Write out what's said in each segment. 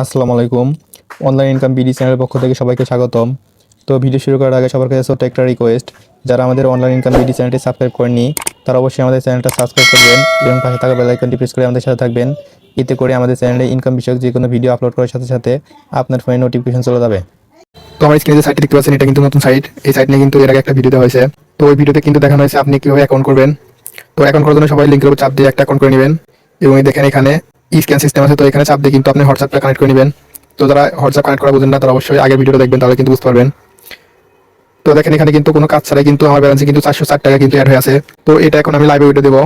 আসসালামু আলাইকুম। Online income BD চ্যানেলের পক্ষ থেকে সবাইকে স্বাগতম। তো ভিডিও শুরু করার আগে সবার কাছে ছোট্ট একটা রিকোয়েস্ট যারা আমাদের অনলাইন ইনকাম বিডি চ্যানেলটি সাবস্ক্রাইব করেননি, তারা অবশ্যই আমাদের চ্যানেলটা সাবস্ক্রাইব করবেন এবং পাশে থাকা বেল আইকনটি প্রেস করে আমাদের সাথে থাকবেন। এতে করে আমাদের চ্যানেলে ইনকাম বিষয়ক যে কোনো ভিডিও আপলোড করার সাথে সাথে আপনার ফোনে নোটিফিকেশন চলে যাবে। তো আমার স্ক্রিনে যে সাইটটি দেখতে পাচ্ছেন, এটা কিন্তু নতুন সাইট এই সাইট নিয়ে কিন্তু এর আগে একটা ভিডিও দেওয়া হয়েছে। তো ওই ভিডিওতে কিন্তু দেখানো হয়েছে আপনি কীভাবে অ্যাকাউন্ট করবেন। তো অ্যাকাউন্ট করার জন্য সবাই লিঙ্কের উপর চাপ দিয়ে একটা অ্যাকাউন্ট করে নেবেন। এবং দেখেন এখানে স্ক্যান সিস্টেম আছে, তো এখানে চাপ দিয়ে কিন্তু আপনি হোয়াটসঅ্যাপটা কানেক্ট করে নেবেন। তো যারা হোয়াটসঅ্যাপ কানেক্ট করা বুঝেন না, তারা অবশ্যই আগের ভিডিওটা দেখবেন, তাহলে কিন্তু বুঝতে পারবেন। তো দেখেন এখানে কিন্তু কোনো কাজ ছাড়াই কিন্তু আমার ব্যালেন্সে কিন্তু চারশো ষাট টাকা কিন্তু অ্যাড হয়ে আছে। তো এটা এখন আমি লাইভে ভিডিও দেবো।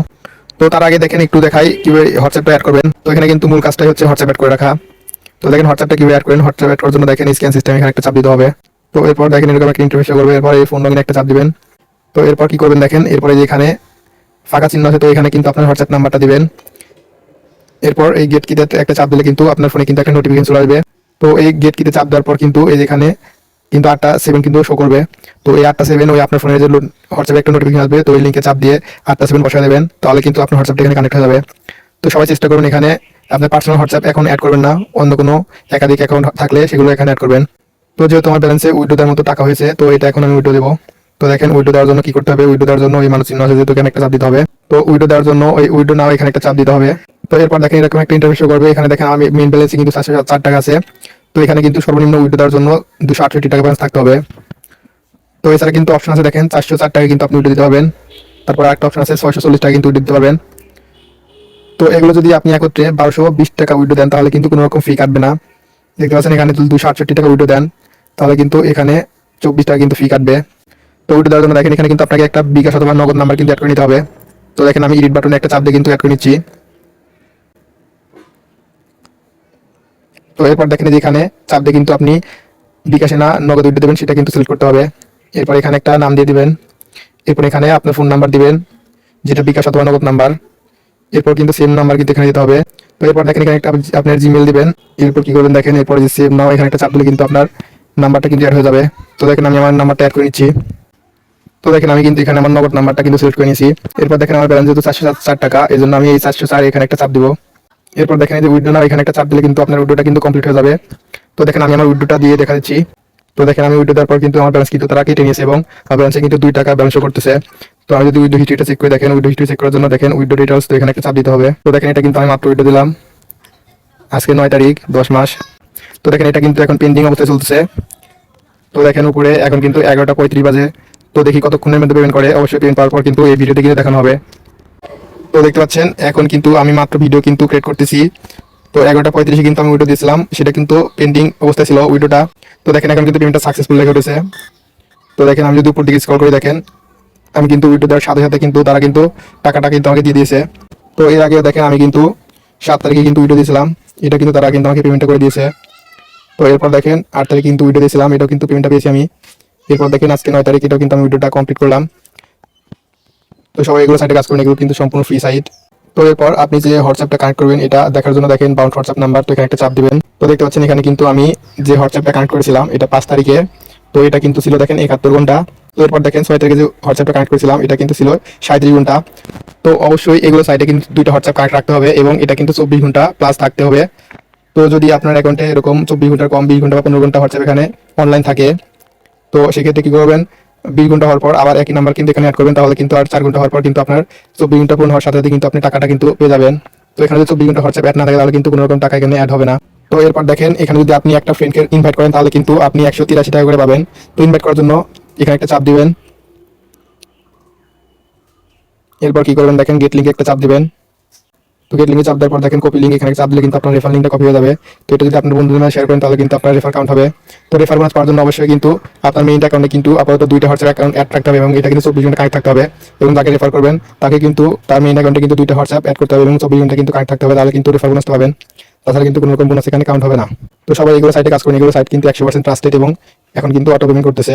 তো তার আগে দেখেন একটু দেখাই কীভাবে হোয়াটসঅ্যাপটা অ্যাড করবেন। তো এখানে কিন্তু মূল কাজটাই হচ্ছে হোয়াটসঅ্যাপ অ্যাড করে রাখা। তো দেখেন হোয়াটসঅ্যাপটা কীভাবে অ্যাড করেন হোয়াটসঅ্যাপ অ্যাড করার জন্য দেখেন স্ক্যান সিস্টেম এখানে একটা চাপ দিতে হবে। তো এরপর দেখেন এরকম একটা ইন্টারফেস করবে এরপর এই ফোন লগিন একটা চাপ দিবেন। তো এরপর কি করবেন দেখেন, এরপরে যে এখানে ফাঁকা চিহ্ন আছে, তো এখানে কিন্তু আপনার হোয়াটসঅ্যাপ নাম্বারটা দিবেন। এরপর এই গেট কিতে একটা চাপ দিলে কিন্তু আপনার ফোনে কিন্তু একটা নোটিফিকেশন চলে আসবে। তো এই গেট কিতে চাপ দেওয়ার পর কিন্তু এই যেখানে কিন্তু আটটা সেভেন কিন্তু শো করবে। তো এই আটটা সেভেন ওই আপনার ফোনের যে হোয়াটসঅ্যাপে একটা নোটিফিকেশন আসবে, তো ওই লিঙ্কে চাপ দিয়ে আটটা সেভেন বসা দেবেন, তাহলে কিন্তু আপনার হোয়াটসঅ্যাপটা এখানে কানেক্ট হয়ে যাবে। তো সবাই চেষ্টা করবেন এখানে আপনার পার্সোনাল হোয়াটসঅ্যাপ এখন অ্যাড করবেন না, অন্য কোনো একাধিক অ্যাকাউন্ট থাকলে সেগুলো এখানে অ্যাড করবেন। তো যেহেতু আমার ব্যালেন্সে উইডো দেওয়ার মতো টাকা হয়েছে, তো এটা এখন আমি উইডো দেবো। তো দেখেন উইডো দেওয়ার জন্য কি করতে হবে? উইডো দেওয়ার জন্য ওই মানুষ চিহ্ন আছে, যেহেতু এখানে একটা চাপ দিতে হবে। তো উইডো দেওয়ার জন্য ওই উইডো নাও এখানে একটা চাপ দিতে হবে। তো এরপর দেখেন এরকম একটা ইন্টারভিউ করবে। এখানে দেখেন আমি মেন ব্যালেন্সে কিন্তু চারশো চার টাকা আছে। তো এখানে কিন্তু সর্বনিম্ন উইডো দেওয়ার জন্য দুশো আটষট্টি টাকা ব্যালেন্স থাকতে হবে। তো এছাড়া কিন্তু অপশন আছে দেখেন, চারশো চার টাকা কিন্তু আপনি উইডো দিতে পারবেন। তারপর একটা অপশন আছে, ছয়শো চল্লিশ টাকা কিন্তু উইডো দিতে পারবেন। তো এগুলো যদি আপনি একত্রে বারোশো বিশ টাকা উইডো দেন, তাহলে কিন্তু কোনো রকম ফি কাটবে না। দেখতে পাচ্ছেন এখানে যদি দুশো আটষট্টি টাকা উইডো দেন, তাহলে কিন্তু এখানে চব্বিশ টাকা কিন্তু ফি কাটবে। তো উইডো দেওয়ার জন্য দেখেন এখানে কিন্তু আপনাকে একটা বিকাশ অথবা নগদ নাম্বার কিন্তু অ্যাড করে নিতে হবে। তো দেখেন আমি এডিট বাটনে একটা চাপ দিয়ে কিন্তু অ্যাড করে নিচ্ছি। তো এরপর দেখেন যে এখানে চাপ দিয়ে কিন্তু আপনি বিকাশে না নগদ উইডো দেবেন, সেটা কিন্তু সিলেক্ট করতে হবে। এরপর এখানে একটা নাম দিয়ে দিবেন। এরপর এখানে আপনার ফোন নাম্বার দিবেন, যেটা বিকাশ অথবা নগদ নাম্বার এরপর কিন্তু সেম নাম্বার কিন্তু এখানে দিতে হবে। তো এরপর দেখেন এখানে একটা আপনার জিমেল দিবেন। এরপর কি করবেন দেখেন, এরপর যে সেভ নাও এখানে একটা চাপ দিলে কিন্তু আপনার নাম্বারটা কিন্তু অ্যাড হয়ে যাবে। তো দেখেন আমি আমার নাম্বারটা অ্যাড করে নিচ্ছি। তো দেখেন আমি কিন্তু এখানে আমার নগদ নাম্বারটা কিন্তু সিলেক্ট করে নিয়েছি। এরপর দেখেন আমার ব্যালেন্স যেহেতু চারশো চার টাকা এই জন্য আমি এই চারশো চার এখানে একটা চাপ দিব। এরপর দেখেন এই যে উইডো না এখানে একটা চাপ দিলে কিন্তু আপনার উইডোটা কিন্তু কমপ্লিট হয়ে যাবে। তো দেখেন আমি আমার উইডোটা দিয়ে দেখা দিচ্ছি তো দেখেন আমি উইডো দেওয়ার পর কিন্তু আমার ব্যালেন্স কিন্তু তারা কেটে নিয়েছে এবং আমার ব্যালেন্সে কিন্তু দুই টাকা ব্যালেন্স করতেছে। তো আমি যদি উইডো হিস্ট্রিটা চেক করে দেখেন, উইডো হিস্ট্রি চেক করার জন্য দেখেন উইডো ডিটেলস তো এখানে একটা চাপ দিতে হবে। তো দেখেন এটা কিন্তু আমি মাত্র উইডো দিলাম। আজকে নয় তারিখ, দশ মাস। তো দেখেন এটা কিন্তু এখন পেন্ডিং অবস্থায় চলতেছে। তো দেখেন উপরে এখন কিন্তু এগারোটা পঁয়ত্রিশ বাজে। তো দেখি কতক্ষণের মধ্যে পেমেন্ট করে। অবশ্যই পেমেন্ট পাওয়ার পর কিন্তু এই ভিডিওতে কিন্তু দেখানো হবে। তো দেখতে পাচ্ছেন, এখন কিন্তু আমি মাত্র ভিডিও কিন্তু ক্রিয়েট করতেছি। তো এগারোটা পঁয়ত্রিশে কিন্তু আমি উইডো দিয়েছিলাম, সেটা কিন্তু পেন্ডিং অবস্থায় ছিল উইডোটা তো দেখেন, এখন কিন্তু পেমেন্টটা সাকসেসফুল লেগে উঠেছে তো দেখেন, আমি যদি উপর দিকে স্কল করে, দেখেন, আমি কিন্তু উইডো দেওয়ার সাথে সাথে কিন্তু তারা কিন্তু টাকাটা কিন্তু আমাকে দিয়ে দিয়েছে। তো এর আগেও দেখেন, আমি কিন্তু সাত তারিখে কিন্তু উইডো দিয়েছিলাম, এটা কিন্তু তারা কিন্তু আমাকে পেমেন্টটা করে দিয়েছে। তো এরপর দেখেন, আট তারিখে কিন্তু উইডো দিয়েছিলাম, এটাও কিন্তু পেমেন্টটা পেয়েছি আমি। এরপর দেখেন, আজকে নয় তারিখ এটাও কিন্তু আমি ভিডিওটা কমপ্লিট করলাম। তো সবাই এগুলো সাইটে কাজ করেন এগুলো কিন্তু সম্পূর্ণ ফ্রি সাইট তো এরপর আপনি যে হোয়াটসঅ্যাপটা কানেক্ট করবেন, এটা দেখার জন্য দেখেন বাউন্ড হোয়াটসঅ্যাপ নাম্বার তো এখানে একটা চাপ দিবেন। তো দেখতে পাচ্ছেন এখানে কিন্তু আমি যে হোয়াটসঅ্যাপটা কানেক্ট করেছিলাম, এটা পাঁচ তারিখে তো এটা কিন্তু ছিল দেখেন একাত্তর ঘণ্টা। তো এরপর দেখেন ছয় তারিখে যে হোয়াটসঅ্যাপটা কানেক্ট করেছিলাম, এটা কিন্তু ছিল সাঁত্রিশ ঘণ্টা। তো অবশ্যই এগুলো সাইটে কিন্তু দুইটা হোয়াটসঅ্যাপ কানেক্ট রাখতে হবে এবং এটা কিন্তু চব্বিশ ঘণ্টা প্লাস থাকতে হবে। তো যদি আপনার অ্যাকাউন্টে এরকম চব্বিশ ঘণ্টার কম বিশ ঘণ্টা বা পনেরো ঘণ্টা হোয়াটসঅ্যাপ এখানে অনলাইন থাকে, তো সেক্ষেত্রে কি করবেন? বিশ ঘণ্টা হওয়ার পর আবার একই নাম্বার কিন্তু এখানে অ্যাড করবেন, তাহলে কিন্তু আর চার ঘণ্টা হওয়ার পর কিন্তু আপনার চব্বিশ ঘণ্টা পূর্ণ হওয়ার সাথে সাথে কিন্তু আপনি টাকাটা কিন্তু পেয়ে যাবেন। তো এখানে যদি চব্বিশ ঘণ্টা হোয়াটসঅ্যাপ অ্যাড না থাকে, তাহলে কিন্তু কোনো রকম টাকা এখানে অ্যাড হবে না। তো এরপর দেখেন, এখানে যদি আপনি একটা ফ্রেন্ডকে ইনভাইট করেন, তাহলে কিন্তু আপনি একশো তিরাশি টাকা করে পাবেন। তো ইনভাইট করার জন্য এখানে একটা চাপ দিবেন। এরপর কি করবেন? দেখেন গেট লিঙ্কে একটা চাপ দিবেন। তো গেট লিঙ্কে চাপ দেওয়ার পর দেখেন কপি লিঙ্ক এখানে চাপ দিলে কিন্তু আপনার রেফার লিঙ্কটা কপি হয়ে যাবে। তো এটা যদি আপনার বন্ধুদের শেয়ার করেন, তাহলে কিন্তু আপনার রেফার কাউন্ট হবে। তো রেফার বোনাস পাওয়ার জন্য অবশ্যই কিন্তু আপনার মেইন অ্যাকাউন্টে কিন্তু আপাতত দুইটা হোয়াটসঅ্যাপ অ্যাকাউন্ট অ্যাড রাখতে হবে এবং এটা কিন্তু চব্বিশ ঘণ্টা কানেক্ট থাকতে হবে এবং তাকে রেফার করবেন, তাকে কিন্তু তার মেইন অ্যাকাউন্টে কিন্তু দুইটা হোয়াটসঅ্যাপ অ্যাড করতে হবে এবং চব্বিশ ঘণ্টা কিন্তু কানেক্ট থাকতে হবে, তাহলে কিন্তু রেফার বোনাস পাবেন। তাছাড়া কিন্তু কোনো রকম বোনাস এখানে কাউন্ট হবে না। তো সবাই এগুলো সাইটে কাজ করেন, এগুলো সাইট কিন্তু একশো পার্সেন্ট ট্রাস্টেড এবং এখন কিন্তু অটো পেমেন্ট করতেছে।